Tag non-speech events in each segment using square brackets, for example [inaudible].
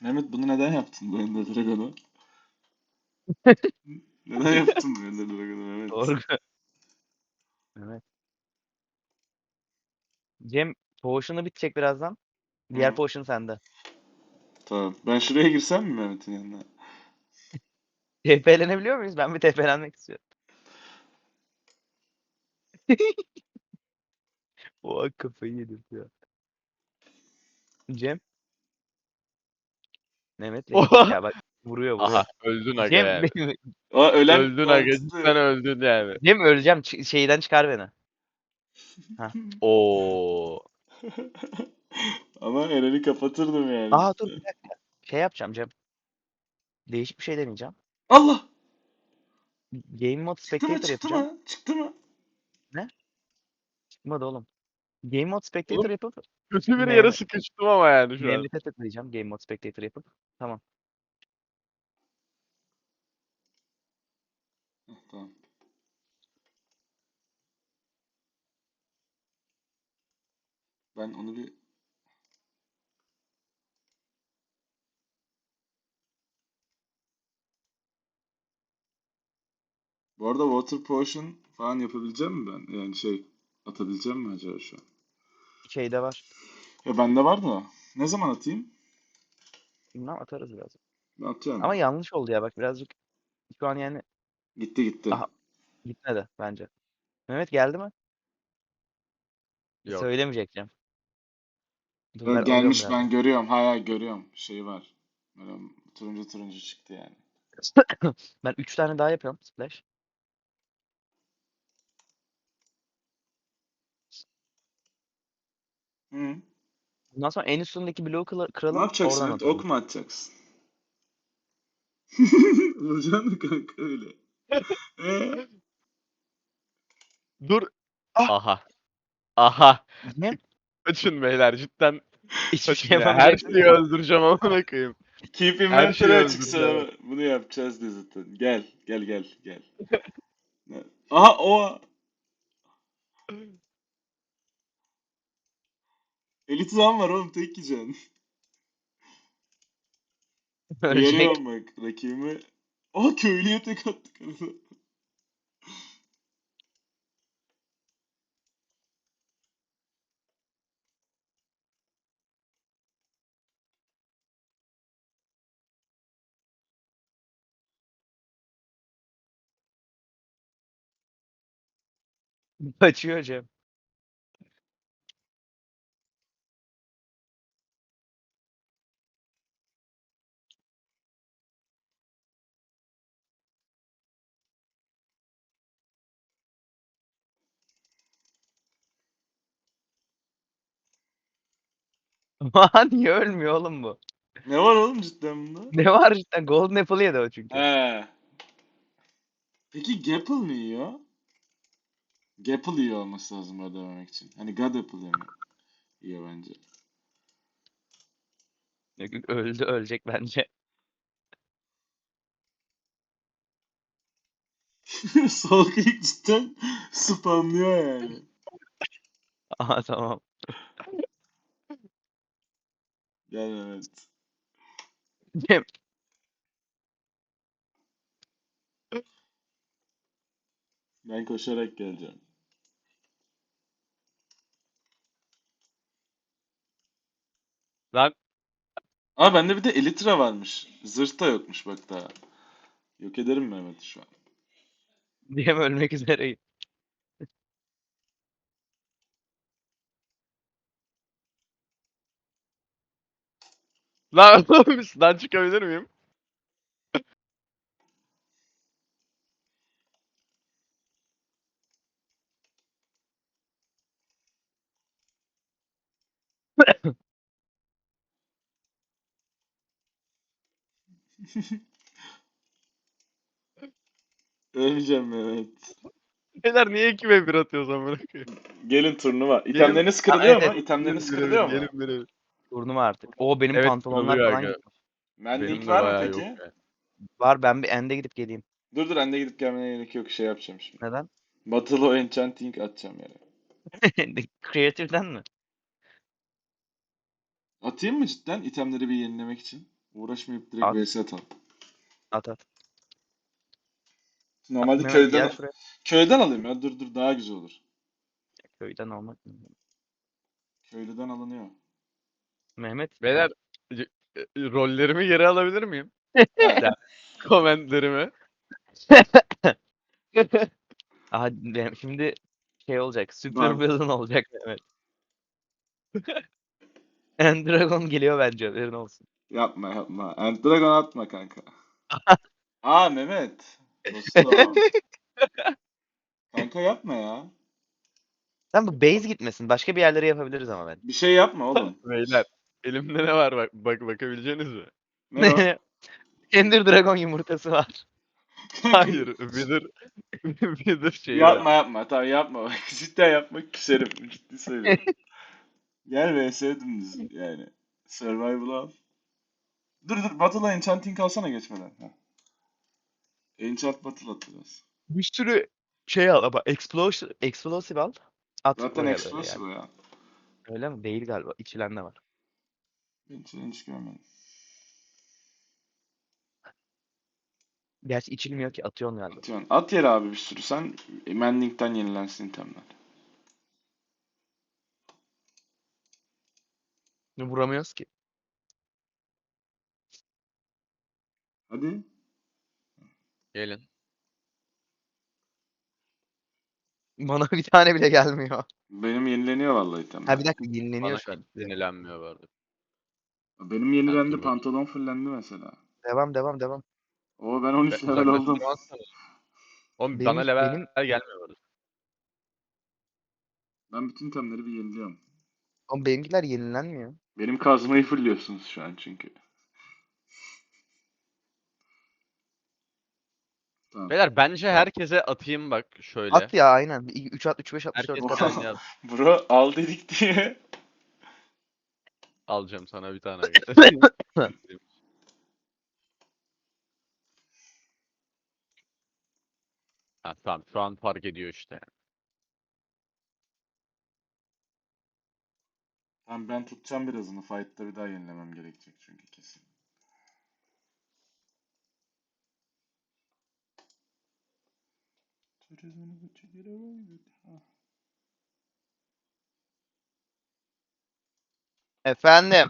Mehmet bunu neden yaptın bu Ender Dragon'u? [laughs] Neden yaptın bu Ender Dragon'u Mehmet? Doğru. Evet. Cem potion'u bitecek birazdan. Diğer Hı. potion sende. Tamam. Ben şuraya girsem mi Mehmet'in yanına? [laughs] TP'lenebiliyor muyuz? Ben bir TP'lenmek istiyorum. [laughs] O kafayı yedim ya. Cem. Mehmet. [laughs] Oha! ya bak vuruyor vuruyor. Aha öldün aga Cem, yani. benim- Aa ölen Öldün aga cidden öldün yani. Cem öleceğim. Ç- şeyden çıkar beni. [laughs] Oo. Ama Eren'i kapatırdım yani. Aa dur bir dakika. Şey yapacağım Cem. Değişik bir şey deneyeceğim. Allah! Game Mode Çıktı mı Spectator çıktı yapacağım. mı? Çıktı mı? Çıkmadı oğlum. Game Mode Spectator Oğlum, yapıp Kötü bir Mehmet- yere sıkıştım ama yani şu an. Mehmet'e tıklayacağım. Game Mode Spectator yapıp. Tamam. Heh, Tamam. Ben onu bir Bu arada Water Potion falan yapabileceğim mi ben? Yani şey atabileceğim mi acaba şu an? Şeyde var. Ya bende var da. Ne zaman atayım? Bilmem atarız biraz. Ben atıyorum. Ama yanlış oldu ya bak birazcık. Şu an yani Gitti gitti. Aha. gitmedi bence. Mehmet geldi mi? Yok. Söylemeyeceğim. Dur, Ben ben gelmiş alıyorum ben görüyorum. Hayır hayır, görüyorum. Şey var. Böyle turuncu turuncu çıktı yani. biraz. [coughs] Ben 3 tane daha yapıyorum. Splash. Hı. Bundan sonra en üstündeki bloğu kıla- Ne kıralım. yapacaksın? Oradan Evet, atalım. ok mu atacaksın? [laughs] Vuracaksın mı kanka öyle? [laughs] Ee? Dur. Aha. Aha. Ne? Kaçın beyler cidden. Hiçbir Kaçın şey ya. Her şeyi öldüreceğim amına koyayım. Keep Her inventory şeyi açık öldüreceğim. sana. Bunu yapacağız diye zaten. Gel, gel, gel, gel. Ne- Aha o. Elit zam var oğlum tek yiyeceksin. [laughs] Ölecek. Uyarıyorum bak rakibimi. Aa köylüye tek attık arada. Kaçıyor Cem. [laughs] Aa, Niye ölmüyor oğlum bu? Ne var oğlum cidden bunda? Ne var cidden? Golden Apple yedi o çünkü. He. Peki Gapple mi yiyor? Gapple yiyor olması lazım orada dememek için. Hani God Apple yani. Yiyor bence. Öldü ölecek bence. [laughs] Sol klik cidden spamlıyor yani. [laughs] Aha tamam. Gel Mehmet. Cem. Ben koşarak geleceğim. Lan Aa bende bir de Elytra varmış. Zırh da yokmuş bak daha. Yok ederim Mehmet'i şu an. Cem ölmek üzereyim. Lan [laughs] oğlum üstünden çıkabilir miyim? Öleceğim Mehmet. Beyler niye 2 ve 1 atıyoruz amına koyayım? Gelin turnuva. İtemleriniz kırılıyor mu? evet. İtemleriniz kırılıyor mu? gelin gelin. Turnuva artık. O benim Evet, pantolonlar falan aga. gitmiş. Mending Benim de var mı peki? Var ben bir ende gidip geleyim. Dur dur ende gidip gelmene gerek yok. Şey yapacağım şimdi. Neden? Battle o Enchanting atacağım yere. [laughs] Creative'den mi? Atayım mı cidden itemleri bir yenilemek için? Uğraşmayıp direkt At. vs atalım. At at. Normalde Mehmet, köyden gel şuraya. köyden alayım ya. Dur dur daha güzel olur. Köyden almak. Köylüden alınıyor. Mehmet. Beyler e, rollerimi geri alabilir miyim? [laughs] Yani Komentlerimi. [laughs] Aha benim- şimdi şey olacak. Var. Super villain olacak Mehmet. Endragon geliyor bence haberin olsun. Yapma yapma. End Dragon atma kanka. [laughs] Aa Mehmet. Dostum. kanka yapma ya. Sen bu base gitmesin. Başka bir yerlere yapabiliriz ama ben. Bir şey yapma oğlum. Beyler elimde ne var bak, bak bakabileceğiniz mi? Ne o? [laughs] Ender Dragon yumurtası var. [laughs] Hayır, Wither [laughs] Wither şeyi yapma var. yapma. Tamam yapma. Bak cidden yapma. Küserim. Ciddi söylüyorum. Gel vs dümdüz yani. Survival al. Dur dur. Battle'a enchanting alsana geçmeden. Heh. Enchant battle atacağız. Bir sürü şey al ama explosive, explosive al. At Zaten oraya böyle explosive yani. ya. Öyle mi? Değil galiba. İçilen de var. Ben hiç, hiç görmedim. Gerçi içilmiyor ki atıyorsun galiba. Atıyorsun. At yere abi bir sürü. Sen Mending'den yenilensin itemler. Vuramıyoruz ki. Hadi. Gelin. Bana bir tane bile gelmiyor. Benim yenileniyor vallahi itemler. Ha bir dakika yenileniyor Bana şu an. yenilenmiyor bu arada. Benim yenilendi. dur bakayım. Pantolon fullendi mesela. Devam devam devam. Oo ben 13 Be- level oldum. Oğlum Benim- bana level benim- gelmiyor. Ben bütün itemleri bir yeniliyorum. Oğlum benimkiler yenilenmiyor. Benim kazmayı fulluyorsunuz şu an çünkü. Tamam. Beyler bence herkese atayım bak şöyle. At ya aynen. 3 at 3 5 64 Herkes kadar. aynı yaz. [laughs] Bro al dedik diye. Alacağım sana bir tane. [laughs] ha, tamam şu an fark ediyor işte. Tamam ben tutacağım birazını. Fight'ta bir daha yenilemem gerekecek çünkü kesin. Efendim.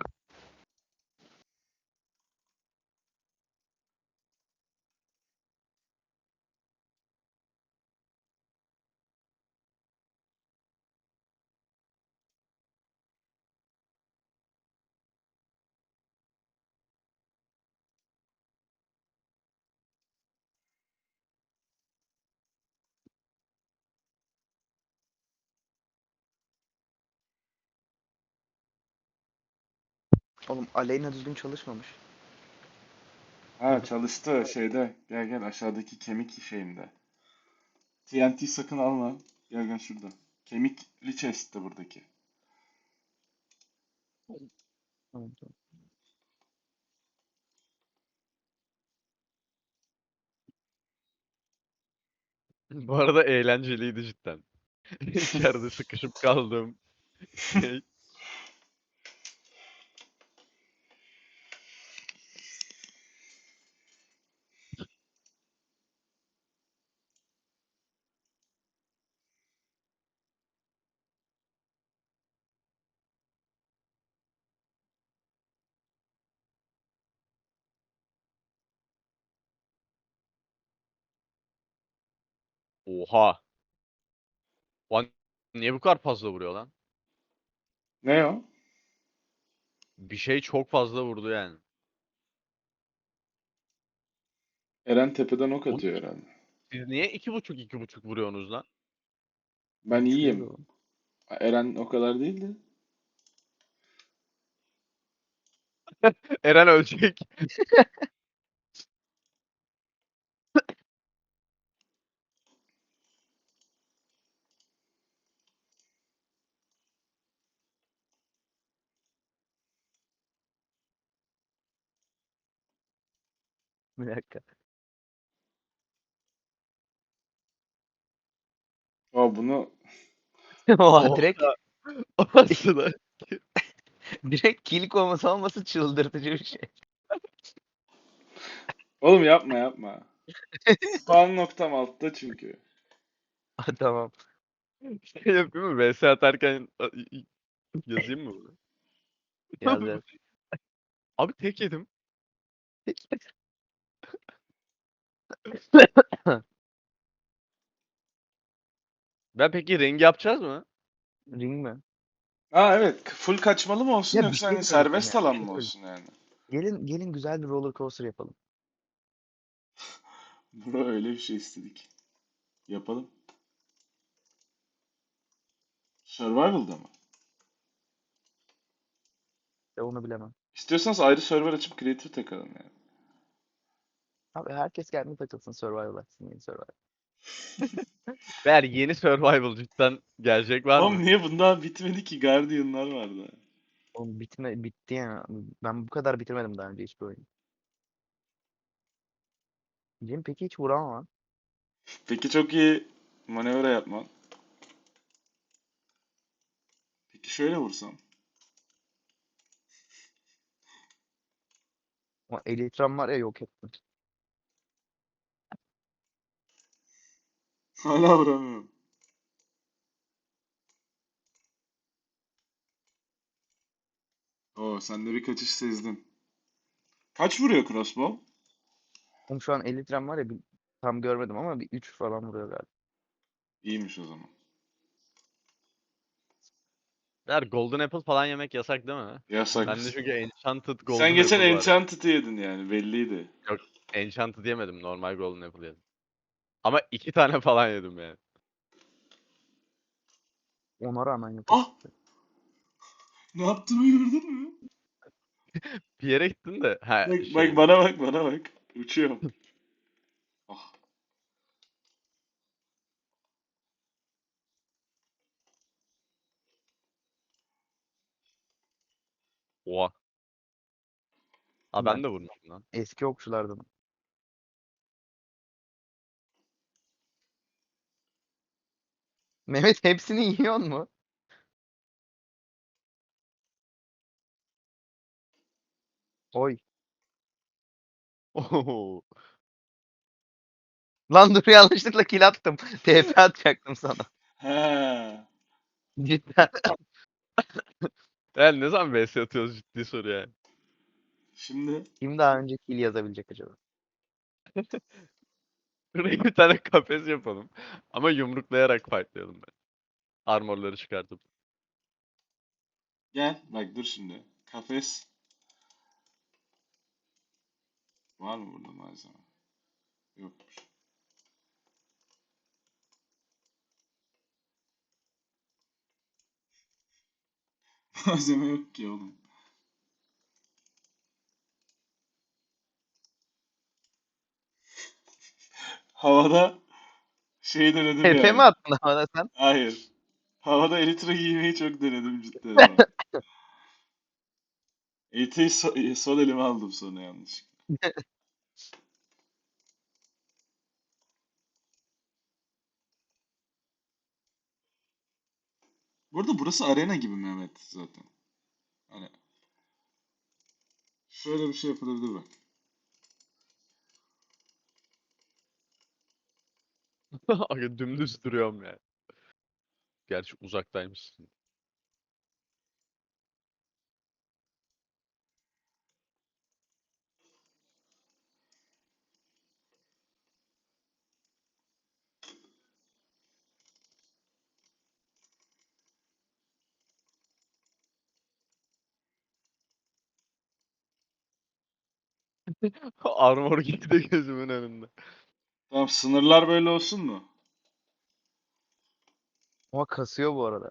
Oğlum Aleyna düzgün çalışmamış. Ha çalıştı şeyde. Gel gel aşağıdaki kemik şeyinde. TNT sakın alma. Gel gel şurada. Kemikli chest'te buradaki. Tamam, tamam. Bu arada eğlenceliydi cidden. [laughs] İçeride sıkışıp kaldım. Şey, Oha. Lan niye bu kadar fazla vuruyor lan? Ne o? Bir şey çok fazla vurdu yani. Eren tepeden ok atıyor herhalde. Siz niye iki buçuk iki buçuk vuruyorsunuz lan? Ben iyiyim. Eren o kadar değildi. [laughs] Eren ölecek. [laughs] Bir dakika. Aa bunu [laughs] Oha direkt [laughs] Orası da. [laughs] direkt kill koması olması çıldırtıcı bir şey. Oğlum yapma yapma. Spawn noktam altta çünkü. tamam. Şey yapayım mı? VS atarken yazayım mı bunu? Yaz yaz. Abi tek yedim. Ben peki rengi yapacağız mı? Ring mi? Aa evet. Full kaçmalı mı olsun Ya bir yoksa şey hani söyleyeceğim serbest ya, bir alan şey mı olsun yani? Gelin gelin güzel bir roller coaster yapalım. [laughs] Bro öyle bir şey istedik. Yapalım. Survival'da mı? Ya onu bilemem. İstiyorsanız ayrı server açıp creative takalım yani. Abi herkes kendi takılsın survival açsın yeni survival. [laughs] Eğer yeni survival cidden gelecek var Oğlum mı? niye bundan bitmedi ki? Guardian'lar vardı. Oğlum bitme bitti ya. Ben bu kadar bitirmedim daha önce hiçbir oyunu. Cem peki hiç vuramam. Peki çok iyi manevra yapman. Peki şöyle vursam. Ama Elytran var ya yok ettim. Hala vuramıyorum. Oo sen de bir kaçış sezdin. Kaç vuruyor crossbow? Oğlum şu an Elytran var ya bir, tam görmedim ama bir 3 falan vuruyor galiba. İyiymiş o zaman. Eğer Golden Apple falan yemek yasak değil mi? Yasak. Ben de çünkü Enchanted Golden Sen geçen Apple var. Enchanted'ı yedin yani belliydi. Enchanted yemedim. Normal Golden Apple yedim. Ama iki tane [laughs] falan yedim yani. Ona rağmen yok. Ah! Ne yaptığımı gördün mü? [laughs] Bir yere gittin de. Ha, Bak, şey, bak bana bak bana bak. Uçuyorum. [laughs] Ah. Oha. Aa Ben- ben de vurmuşum lan. Eski okçulardan. Mehmet hepsini yiyor mu? Oy. Oo. Lan dur yanlışlıkla kill attım. [laughs] TP atacaktım sana. He. Cidden. [laughs] Yani ne zaman VS atıyoruz ciddi soru yani. Şimdi Kim daha önce kill yazabilecek acaba? [laughs] Buraya bir [laughs] tane kafes yapalım. Ama yumruklayarak fightlayalım ben. Armorları çıkartıp. gel bak dur şimdi. Kafes. Var mı burada malzeme? Yokmuş. [laughs] Malzeme yok ki oğlum. Havada şey denedim TP yani. mi attın havada sen? Hayır. Havada elitra giymeyi çok denedim cidden [laughs] ama. So- sol elime aldım sonra yanlış. Burada burası arena gibi Mehmet zaten. Hani şöyle bir şey yapılabilir bak. [laughs] Dümdüz duruyorum yani. Gerçi uzaktaymışsın. [laughs] Armor gitti gözümün önünde. Tamam sınırlar böyle olsun mu? Ama kasıyor bu arada.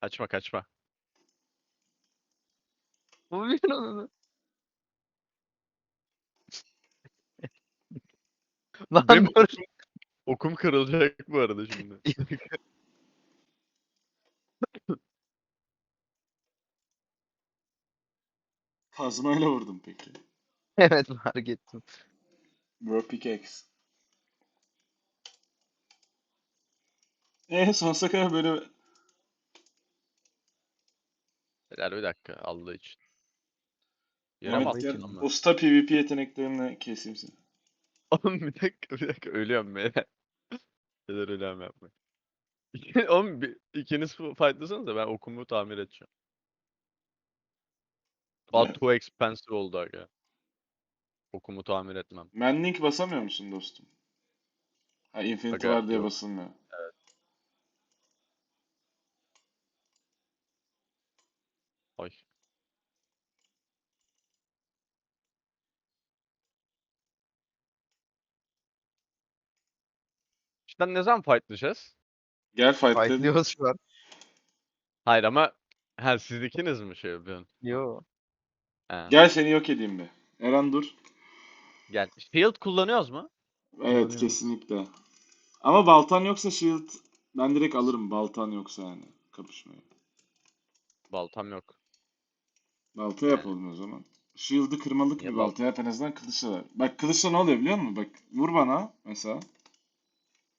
Kaçma kaçma. [laughs] Bu bir onu. [laughs] Lan Benim dur. Okum kırılacak bu arada şimdi. [laughs] Kazmayla vurdum peki. [laughs] Evet fark ettim. Bro pickaxe. Eee sonsuza kadar böyle Beyler bir dakika Allah için. Yere mi Mehmet attın ben? usta PvP yeteneklerini keseyim seni. Oğlum bir dakika bir dakika ölüyorum beyler. Beyler ölüyorum yapmayın. Oğlum bir, ikiniz fightlasanız da ben okumu tamir edeceğim. Evet. too expensive oldu aga. Okumu tamir etmem. Manlink basamıyor musun dostum? Ha Infinity Aga, var diye yok. basılmıyor. Ay. İşte ne zaman fightlayacağız? Gel fight. Fightlıyoruz şu an. Hayır ama ha siz ikiniz mi şey yapıyorsun? Yo. Ha, Gel seni yok edeyim be. Eren dur. gel. Shield kullanıyoruz mu? Evet kesinlikle. Ama baltan yoksa shield ben direkt alırım baltan yoksa yani kapışmaya. Baltam yok. Balta yapalım o zaman. Shield'ı kırmalık bir Niye balta yap en azından kılıçla ver. Bak kılıçla ne oluyor biliyor musun? Bak vur bana mesela.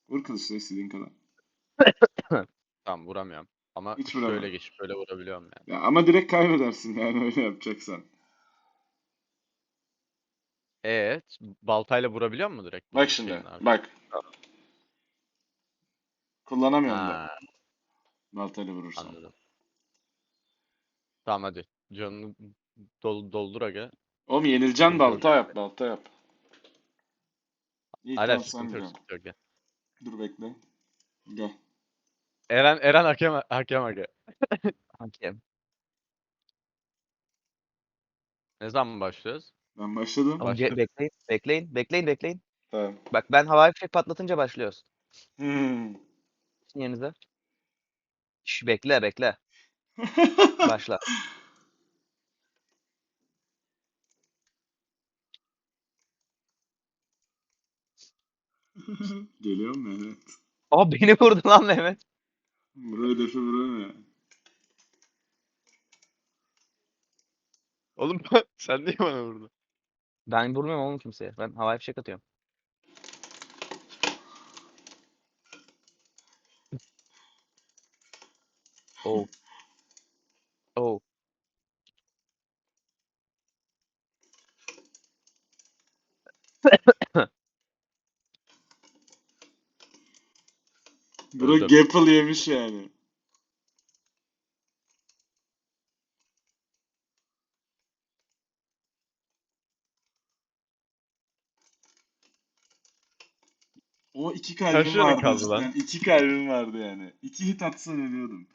Vur kılıçla istediğin kadar. [coughs] Tamam vuramıyorum. Ama Hiç şöyle vuramam. geçip böyle vurabiliyorum yani. Ya ama direkt kaybedersin yani öyle yapacaksan. Evet. Baltayla vurabiliyor mu direkt? Bak şimdi abi? bak. Kullanamıyorum da Ha, baltayla vurursam. anladım. Tamam hadi. Canını dol doldur aga. Oğlum yenileceksin Sıkıntı balta yok. yap balta yap. İyi Hala tamam sen sıkıntı yok, biliyorsun. sıkıntı yok. Gel. Dur bekle. Gel. Eren Eren hakem hakem aga. Hakem. Ne zaman başlıyoruz? Ben başladım. Ama ge- bekleyin, bekleyin, bekleyin, bekleyin. Tamam. Bak ben havai fişek patlatınca başlıyoruz. Hmm. Sizin yerinize. Şş, bekle, bekle. [laughs] Başla. Geliyor mu Mehmet? Aa beni vurdu lan Mehmet. Buraya hedefi vuramıyor. Oğlum [laughs] sen niye bana vurdun? Ben vurmuyorum oğlum kimseye. Ben havai fişek atıyorum. Oh. Oh. Bro Öldüm. Gapple yemiş yani. O iki kalbim tane vardı kaldı lan? cidden. İki kalbim vardı yani. İki hit atsan ölüyordum.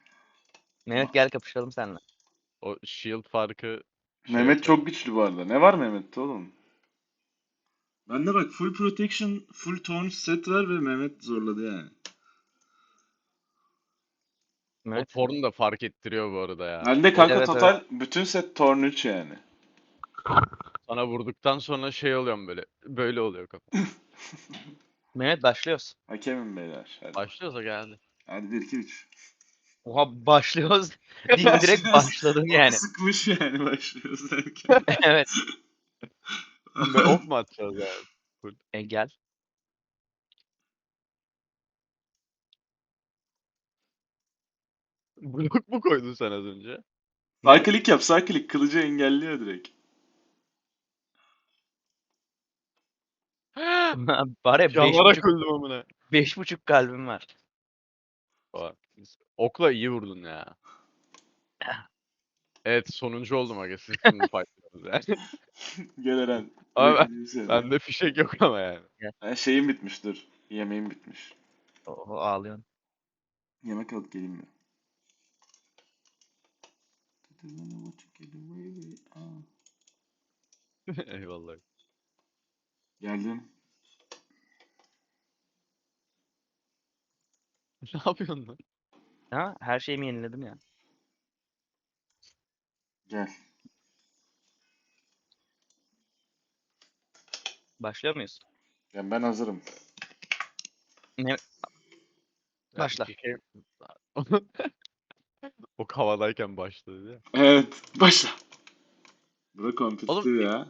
Mehmet gel kapışalım seninle. O shield farkı şey Mehmet çok güçlü bu arada. Ne var Mehmet'te oğlum? Bende bak full protection, full taunt set var ve Mehmet zorladı yani. O Mehmet. torun da fark ettiriyor bu arada ya. Bende kanka Evet, total bütün set torn 3 yani. Sana vurduktan sonra şey oluyorum böyle. Böyle oluyor kafa. [laughs] Mehmet başlıyoruz. Hakemim beyler. Hadi, Başlıyorsa geldi. Hadi 1 2 3. Oha başlıyoruz. [laughs] Direkt, direkt başladın yani. Sıkmış yani başlıyoruz derken. [laughs] evet. Ve ok mu atacağız yani? E, gel. Blok mu koydun sen az önce? Sağ klik yap, sağ klik kılıcı engelliyor direkt. Ya [laughs] beş Yanarak buçuk, öldüm amına. beş buçuk kalbim var. Bak, Okla iyi vurdun ya. Evet sonuncu oldum aga siz şimdi fightlıyorsunuz yani. [laughs] Gel Eren. [laughs] Ama ben- seni. Bende fişek yok ama yani. Ben şeyim bitmiş dur. Yemeğim bitmiş. Oho ağlıyorsun. Yemek alıp geleyim mi? Eyvallah. Geldim. [laughs] Ne yapıyorsun lan? Ha, her şeyimi yeniledim ya. Gel. Başlıyor muyuz? Yani ben hazırım. Ya Başla. kere- [laughs] o havadayken başladı ya. Evet. Başla. Bırak kompetitif Oğlum, ya.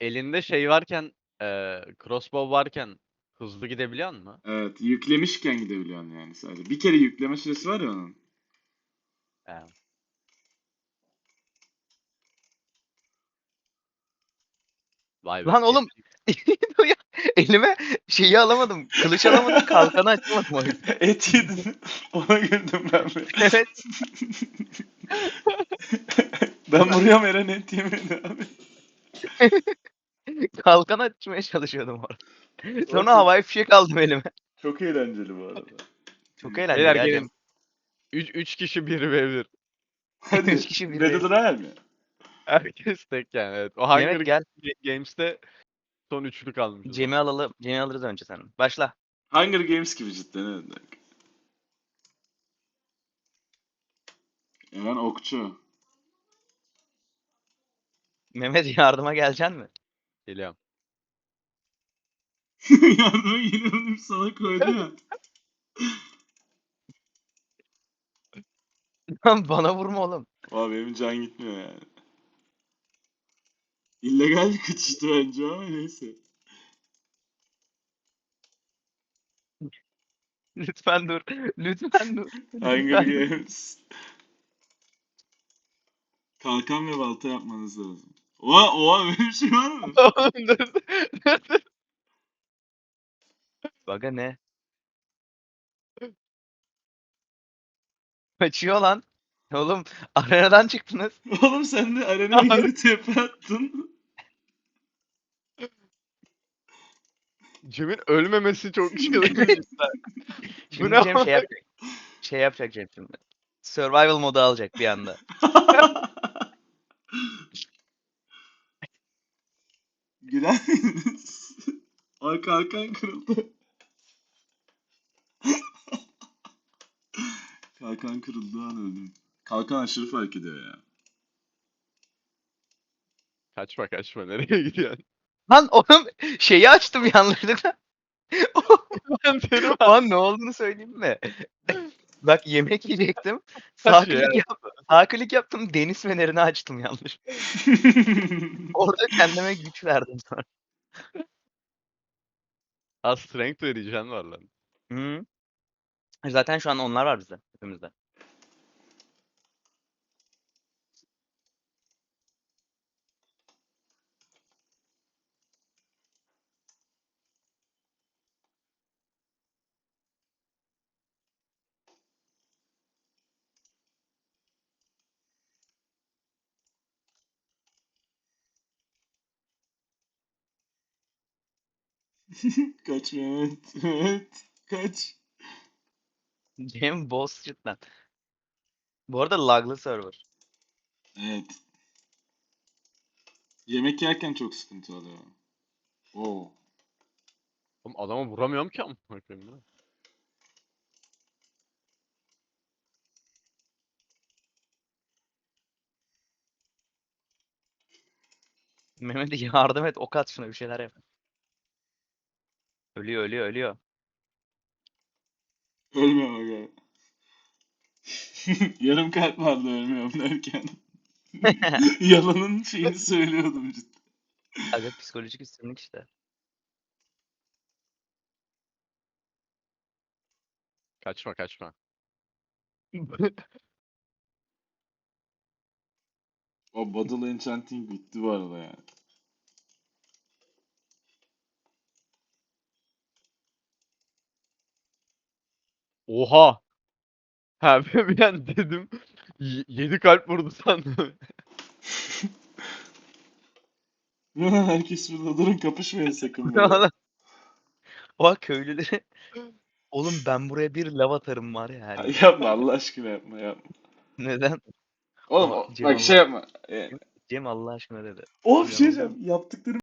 Elinde şey varken, e, crossbow varken hızlı gidebiliyor mu? Evet. Yüklemişken gidebiliyorsun yani sadece. Bir kere yükleme süresi var ya onun. Evet. Vay be. Lan oğlum [laughs] elime şeyi alamadım. Kılıç alamadım. Kalkanı açamadım. [laughs] Et yedin. Ona güldüm ben. De. Evet. [laughs] ben vuruyorum Eren et yemedi abi. [laughs] Kalkan açmaya çalışıyordum orada. Sonra havai fişek aldım elime. Çok eğlenceli bu arada. Çok Beyler eğlenceli. ya gelin. Cem. 3 3 kişi 1 ve 1. Hadi. Üç kişi bir Battle. Royale mi? Herkes tek yani. Evet. O Hunger Mehmet gel. Games'te son üçlü kalmış. Cem'i alalım. Cem'i alırız önce sen. Başla. Hunger Games gibi cidden evet. bak. Eren okçu. Mehmet yardıma geleceksin mi? Geliyorum. [laughs] Yardıma geliyorum sana koydu ya. Lan Bana vurma oğlum. Abi benim can gitmiyor yani. İllegal bir kaçıştı bence ama neyse. Lütfen dur. Lütfen dur. Hunger Lütfen. Games. Kalkan ve balta yapmanız lazım. Oha oha [laughs] böyle bir şey var mı? [laughs] Oğlum dur, dur, dur. Baga ne? [laughs] Kaçıyor lan. Oğlum arenadan çıktınız. Oğlum sen de arenaya girip tepe attın. Cem'in ölmemesi çok çılgın. Şimdi ne Cem şey yapacak. Şey yapacak Cem şimdi. Survival modu alacak bir anda. Güler miydiniz? [laughs] Ay kalkan kırıldı. [laughs] kalkan kırıldığı an öldüm. Kalkan aşırı fark ediyor ya. kaçma kaçma nereye gidiyorsun? Lan oğlum şeyi açtım yanlışlıkla. [laughs] Ben seni Lan ne olduğunu söyleyeyim mi? Bak yemek yiyecektim. [laughs] Sağ klik, yap sağ klik yaptım. Deniz fenerini açtım yanlış. [laughs] Orada kendime güç verdim sonra. Ha strength vereceğin var lan. Hı. Zaten şu an onlar var bizde. Hepimizde. [laughs] kaç Mehmet. Mehmet. Kaç. Cem boss cidden. Bu arada laglı server. Evet. Yemek yerken çok sıkıntı oluyor. Oo. Oğlum adama vuramıyorum ki amına koyayım ya. Mehmet'e [laughs] yardım et. Ok at şuna bir şeyler yap. Ölüyor ölüyor ölüyor. Ölmüyorum aga. [laughs] Yarım kalp vardı ölmüyorum derken. [laughs] Yalanın şeyini söylüyordum cidden. Aga psikolojik üstünlük işte. Kaçma kaçma. O Battle Enchanting bitti bu arada yani. Oha. Ha [laughs] ben bir an dedim. 7 kalp vurdu sandım. [laughs] Herkes burada durun kapışmayın sakın. burada. [laughs] Oğlum. O köylüleri. Oğlum ben buraya bir lav atarım var ya. her Ay, yapma Allah aşkına yapma yapma. Neden? Oğlum Ama o- Cem bak şey yapma. Ee, Cem Allah aşkına dedi. bir şey diyeceğim. Yaptıklarım